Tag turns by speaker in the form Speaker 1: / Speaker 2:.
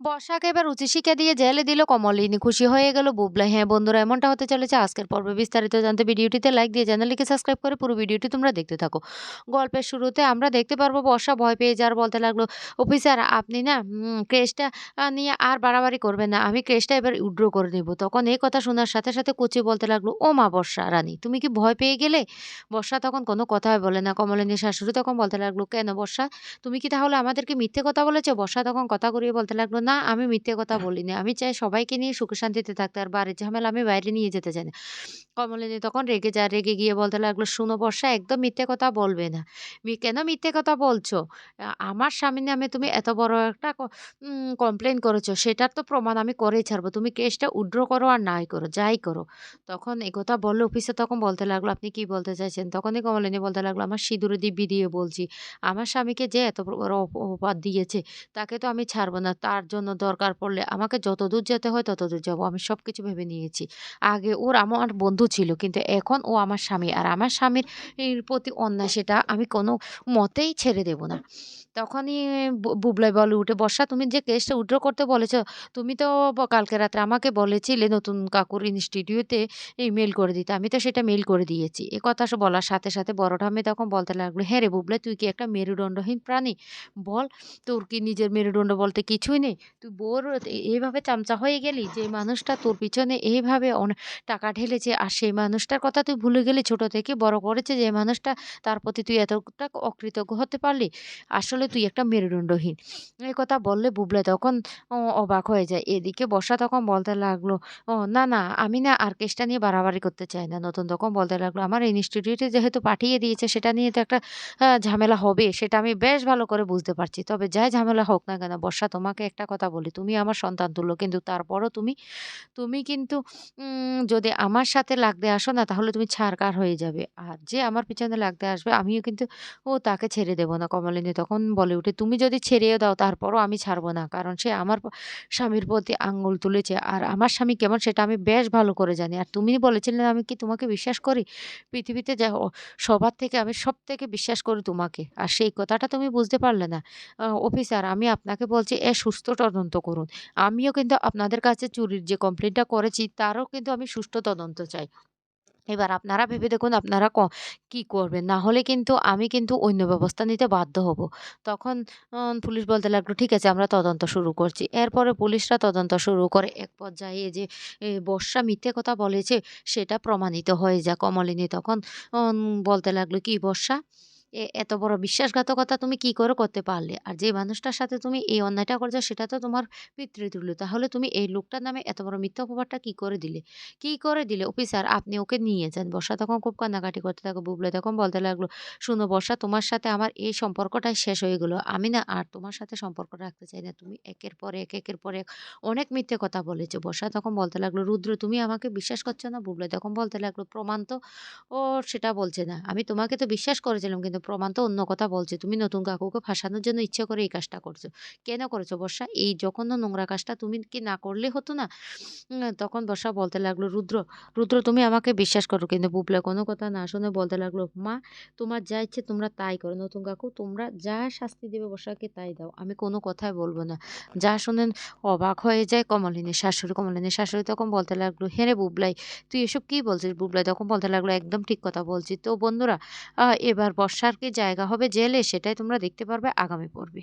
Speaker 1: বর্ষাকে এবার উচ্চশিক্ষা দিয়ে জেলে দিল কমলিনী। খুশি হয়ে গেল বুবলা। হ্যাঁ বন্ধুরা, এমনটা হতে চলেছে। আজকের পর্বে বিস্তারিত জানতে ভিডিওটিতে লাইক দিয়ে চ্যানেলটিকে সাবস্ক্রাইব করে পুরো ভিডিওটি তোমরা দেখতে থাকো। গল্পের শুরুতে আমরা দেখতে পারব, বর্ষা ভয় পেয়ে যার বলতে লাগল, অফিসার, আপনি না ক্রেশটা নিয়ে আর বাড়াবাড়ি করবেন না। আমি ক্রেশটা এবার উড্রো করে নেব। তখন এই কথা শোনার সাথে সাথে কুচি বলতে লাগল, ও মা বর্ষা, রানী, তুমি কি ভয় পেয়ে গেলে? বর্ষা তখন কোনো কথাই বলে না। কমলিনীর শাশুড়ি তখন বলতে লাগল, কেন বর্ষা, তুমি কি তাহলে আমাদেরকে মিথ্যে কথা বলেছ? বর্ষা তখন কথা করিয়ে বলতে লাগল না আমি মিথ্যে কথা বলিনি। আমি চাই সবাইকে নিয়ে সুখে শান্তিতে থাকতে। আর বাড়ির ঝামেলা আমি বাইরে নিয়ে যেতে চাই না। কমলিনী তখন রেগে যায়, রেগে গিয়ে বলতে লাগল, শুনো বর্ষা, একদম মিথ্যে কথা বলবে না। কেন মিথ্যে কথা বলছো? আমার স্বামী নামে তুমি এত বড় একটা কমপ্লেন করেছ, সেটার তো প্রমাণ আমি করেই ছাড়বো। তুমি কেসটা উড্র করো আর নাই করো, যাই করো। তখন কথা বলল, অফিসে তখন বলতে লাগল, আপনি কি বলতে চাইছেন? তখনই কমলিনী বলতে লাগল, আমার সিঁদুরে দিব্যি দিয়ে বলছি, আমার স্বামীকে যে এত বড় অপবাদ দিয়েছে, তাকে তো আমি ছাড়বো না। তার জন্য দরকার পড়লে আমাকে যত দূর যেতে হয় তত দূর যাব। আমি সব কিছু ভেবে নিয়েছি। আগে ওর আমার বন্ধু ছিল, কিন্তু এখন ও আমার স্বামী। আর আমার স্বামীর প্রতি অন্যায় সেটা আমি কোনো মতেই ছেড়ে দেব না। তখনই বুবলাই বলে, উঠে বর্ষা তুমি যে কেসটা উড্র করতে বলেছ, তুমি তো কালকে রাত্রে আমাকে বলেছিলে নতুন কাকুর ইনস্টিটিউটে মেল করে দিতে। আমি তো সেটা মেল করে দিয়েছি। এ কথা বলার সাথে সাথে বড় ঠাম্মি তখন বলতে লাগল হ্যাঁ রে বুবলাই, তুই কি একটা মেরুদণ্ডহীন প্রাণী? বল, তোর কি নিজের মেরুদণ্ড বলতে কিছুই নেই? তুই বোর এইভাবে চামচা হয়ে গেলি যে মানুষটা তোর পিছনে এইভাবে টাকা ঢেলেছে আর সেই মানুষটার কথা তুই ভুলে গেলি, ছোট থেকে বড় করেছে যে মানুষটা তার প্রতি তুই এতটা অকৃতজ্ঞ হতে পারলি। আসলে তুই একটা মেরুদণ্ডহীন। এই কথা বললে বুবলে তখন অবাক হয়ে যায়। এদিকে বর্ষা তখন বলতে লাগল, ও, না না, আমি না আর কেসটা নিয়ে বাড়াবাড়ি করতে চাই না। নতুন তখন বলতে লাগল, আমার ইনস্টিটিউটে যেহেতু পাঠিয়ে দিয়েছে, সেটা নিয়ে তো একটা ঝামেলা হবে। সেটা আমি বেশ ভালো করে বুঝতে পারছি। তবে যাই ঝামেলা হোক না কেন, বর্ষা তোমাকে একটা কথা বলি, তুমি আমার সন্তান তুল্য, কিন্তু তারপরও তুমি তুমি কিন্তু যদি আমার সাথে লাগতে আসো না, তাহলে তুমি ছাড়কার হয়ে যাবে। আর যে আমার পিছনে লাগতে আসবে, আমিও কিন্তু, ও তাকে ছেড়ে দেবো না কমলিনী। তখন বলে উঠে, তুমি যদি ছেড়েও দাও, তারপরও আমি ছাড়বো না, কারণ সে আমার স্বামীর প্রতি আঙ্গুল তুলেছে। আর আমার স্বামী কেমন, সেটা আমি বেশ ভালো করে জানি। আর তুমি বলেছিলে আমি কি তোমাকে বিশ্বাস করি? পৃথিবীতে যা সবার থেকে আমি সব থেকে বিশ্বাস করি তোমাকে। আর সেই কথাটা তুমি বুঝতে পারলে না। অফিসার, আমি আপনাকে বলছি, এ সুস্থ তদন্ত করুন। আমিও কিন্তু আপনাদের কাছে চুরির যে কমপ্লেনটা করেছি, তারও কিন্তু আমি সুষ্ঠু তদন্ত চাই। এবার আপনারা ভেবে দেখুন, আপনারা ক করবেন? না হলে কিন্তু আমি কিন্তু অন্য ব্যবস্থা নিতে বাধ্য হব। তখন পুলিশ বলতে লাগল, ঠিক আছে, আমরা তদন্ত শুরু করছি। এরপরে পুলিশরা তদন্ত শুরু করে এক পর্যায়ে যে বর্ষা মিথ্যে কথা বলেছে, সেটা প্রমাণিত হয়ে যায় কমলিনী তখন বলতে লাগল, কি বর্ষা? এত বড় বিশ্বাসঘাতকতা তুমি কি করে করতে পারলে? আর যে মানুষটার সাথে তুমি এই অন্যায়টা করছ, সেটা তো তোমার পিতৃতুল্য তাহলে তুমি এই লোকটার নামে এত বড় মিথ্যা অপবাদটা কি করে দিলে? কি করে দিলে? অফিসার, আপনি ওকে নিয়ে যান। বর্ষা তখন খুব কান্নাকাটি করতে থাকো, বুবলে তখন বলতে লাগল, শুনো বর্ষা, তোমার সাথে আমার এই সম্পর্কটাই শেষ হয়ে গেলো। আমি না আর তোমার সাথে সম্পর্ক রাখতে চাই না। তুমি একের পর এক, একের পর এক অনেক মিথ্যে কথা বলেছ। বর্ষা তখন বলতে লাগল, রুদ্র, তুমি আমাকে বিশ্বাস করছ না? বুবলে তখন বলতে লাগল, প্রমাণ তো ও সেটা বলছে না। আমি তোমাকে তো বিশ্বাস করেছিলাম, কিন্তু প্রমাণ তো অন্য কথা বলছে। তুমি নতুন কাকুকে ফাঁসানোর জন্য ইচ্ছে করে এই কাজটা করছ। কেন করেছ বর্ষা? এই যখন নোংরা কাজটা তুমি কি না করলে হতো না? তখন বর্ষা বলতে লাগল, রুদ্র রুদ্র, তুমি আমাকে বিশ্বাস করো কিন্তু বুবলে, কোনো কথা না শুনে বলতে লাগল, মা, তোমার যা ইচ্ছে তোমরা তাই করো, নতুন কাকু, তোমরা যা শাস্তি দেবে বর্ষাকে তাই দাও, আমি কোনো কথাই বলব না। যা শোনেন অবাক হয়ে যায় কমলিনীর শাশুড়ি। কমলিনীর শাশুড়ি তখন বলতে লাগল হ্যাঁ রে বুবলাই, তুই এসব কি বলছিস? বুবলাই তখন বলতে লাগল, একদম ঠিক কথা বলছি। তো বন্ধুরা এবার বর্ষার কি জায়গা হবে জেলে সেটাই তোমরা দেখতে পারবে আগামী পর্বে।